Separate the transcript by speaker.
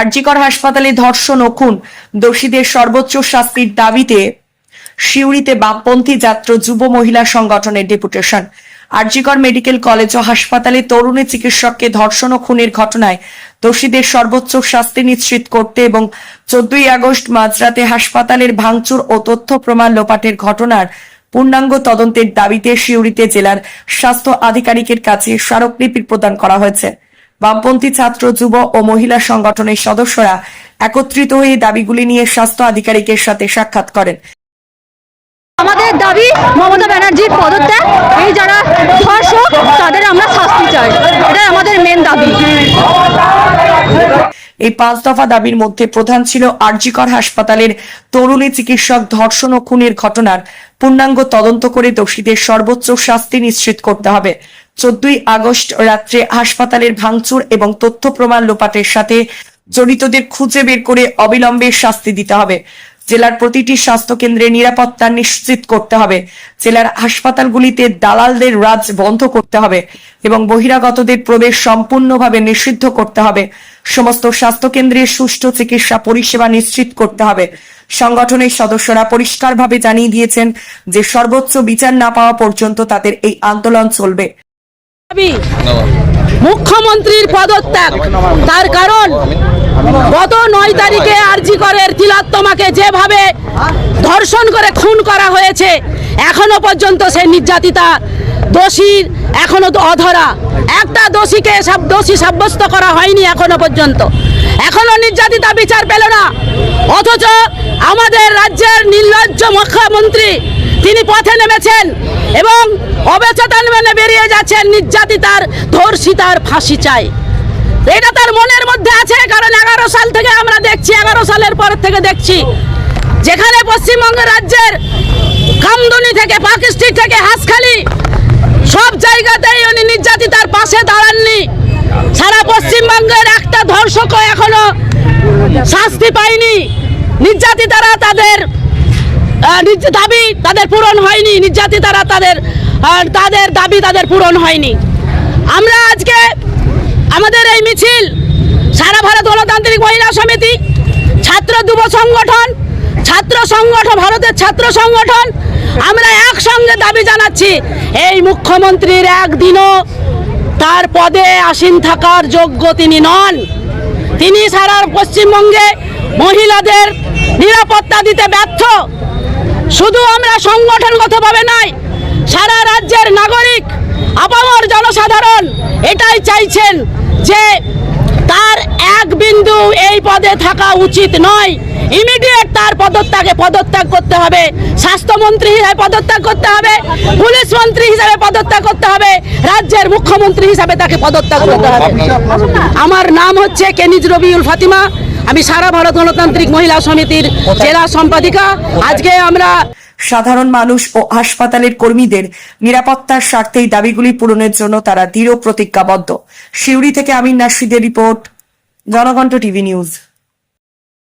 Speaker 1: আরজিকর হাসপাতালে ধর্ষণ ও খুন। দোষীদের সর্বোচ্চ শাস্তির দাবিতে সিউড়িতে বামপন্থী ছাত্র যুব মহিলা সংগঠনের ডেপুটেশন। আরজিকর মেডিকেল কলেজ ও হাসপাতালে তরুণী চিকিৎসককে ধর্ষণ ও খুনের ঘটনায় দোষীদের সর্বোচ্চ শাস্তি নিশ্চিত করতে এবং চোদ্দই আগস্ট মাঝরাতে হাসপাতালের ভাঙচুর ও তথ্য প্রমাণ লোপাটের ঘটনার পূর্ণাঙ্গ তদন্তের দাবিতে সিউড়িতে জেলার স্বাস্থ্য আধিকারিকের কাছে স্মারকলিপি প্রদান করা হয়েছে। বামপন্থী ছাত্র যুব ও মহিলা সংগঠনের সদস্যরা একত্রিত হয়ে দাবিগুলি নিয়ে স্বাস্থ্য আধিকারিকের সাথে সাক্ষাৎ করেন।
Speaker 2: আমাদের দাবি মমতা ব্যানার্জির পদত্যাগ। এই যারা ধর্ষক তাদের আমরা শাস্তি চাই। এটাই আমাদের মেন দাবি।
Speaker 1: এই পাঁচ দফা দাবির মধ্যে প্রধান ছিল আরজিকর হাসপাতালের তরুণী চিকিৎসক ধর্ষণ ও খুনের ঘটনার পূর্ণাঙ্গ তদন্ত করে দোষীদের সর্বোচ্চ শাস্তি নিশ্চিত করতে হবে। চোদ্দই আগস্ট রাত্রে হাসপাতালের ভাঙচুর এবং তথ্য প্রমাণ লোপাটের সাথে জড়িতদের খুঁজে বের করে অবিলম্বে শাস্তি দিতে হবে। জেলার প্রতিটি স্বাস্থ্য কেন্দ্রে নিরাপত্তা নিশ্চিত করতে হবে। জেলার হাসপাতালগুলিতে দালালদের রাজ বন্ধ করতে হবে এবং বহিরাগতদের প্রবেশ সম্পূর্ণভাবে নিষিদ্ধ করতে হবে। সমস্ত স্বাস্থ্য কেন্দ্রে সুষ্ঠু চিকিৎসা পরিষেবা নিশ্চিত করতে হবে। সংগঠনের সদস্যরা পরিষ্কারভাবে জানিয়ে দিয়েছেন যে সর্বোচ্চ বিচার না পাওয়া পর্যন্ত তাদের এই আন্দোলন চলবে।
Speaker 2: মুখ্যমন্ত্রীর পদত্যাগ। তার কারণ গত নয় তারিখে আরজি করের তিলাত্তমাকে যেভাবে ধর্ষণ করে খুন করা হয়েছে এখনও পর্যন্ত সে নির্যাতিতা দোষীর এখনও অধরা। একটা দোষীকে সব দোষী সাব্যস্ত করা হয়নি এখনও পর্যন্ত। এখনও নির্যাতিতা বিচার পেল না। অথচ আমাদের রাজ্যের নির্লজ্জ মুখ্যমন্ত্রী তিনি পথে নেমেছেন। এবং অবেচেতন মেনে বেরিয়ে যাচ্ছেন নির্যাতিতার ধর্ষিতার ফাঁসি চাই। এটা তার মনের মধ্যে আছে, কারণ এগারো সাল থেকে আমরা দেখছি, এগারো সালের পর থেকে দেখছি, যেখানে পশ্চিমবঙ্গ রাজ্যের কামদুনি থেকে পাকিস্তান থেকে, হাসখালি, সব জায়গাতেই উনি নির্যাতিতার পাশে দাঁড়াননি। সারা পশ্চিমবঙ্গের একটা ধর্ষকও এখনও শাস্তি পায়নি। নির্যাতিতারা তাদের নিজ- দাবি তাদের পূরণ হয়নি নির্যাতিতারা তাদের তাদের দাবি তাদের পূরণ হয়নি। আমরা আজকে আমাদের এই মিছিল, সারা ভারত গণতান্ত্রিক মহিলা সমিতি, ছাত্র যুব সংগঠন, ছাত্র সংগঠন, ভারতের ছাত্র সংগঠন, আমরা একসঙ্গে দাবি জানাচ্ছি, এই মুখ্যমন্ত্রীর একদিনও তার পদে আসীন থাকার যোগ্য তিনি নন। তিনি সারা পশ্চিমবঙ্গে মহিলাদের নিরাপত্তা দিতে ব্যর্থ। শুধু আমরা সংগঠনগতভাবে নয় সারা রাজ্যের নাগরিক আপামর জনসাধারণ এটাই চাইছেন যে তার এক বিন্দু এই পদে থাকা উচিত নয়। ইমিডিয়েট তার পদত্যাগে পদত্যাগ করতে হবে। স্বাস্থ্যমন্ত্রী হিসাবে পদত্যাগ করতে হবে। পুলিশ মন্ত্রী হিসাবে পদত্যাগ করতে হবে। রাজ্যের মুখ্যমন্ত্রী হিসাবে তাকে পদত্যাগ করতে হবে। আমার নাম হচ্ছে কেনিজ রবিউল ফাতিমা। আমি সারা ভারত গণতান্ত্রিক মহিলা সমিতির জেলা সম্পাদিকা। আজকে আমরা
Speaker 1: সাধারণ মানুষ ও হাসপাতালের কর্মীদের নিরাপত্তার স্বার্থে এই দাবিগুলি পূরণের জন্য তারা দৃঢ় প্রতিজ্ঞাবদ্ধ। সিউড়ি থেকে আমিন নাসিদের রিপোর্ট জনকণ্ঠ টিভি নিউজ।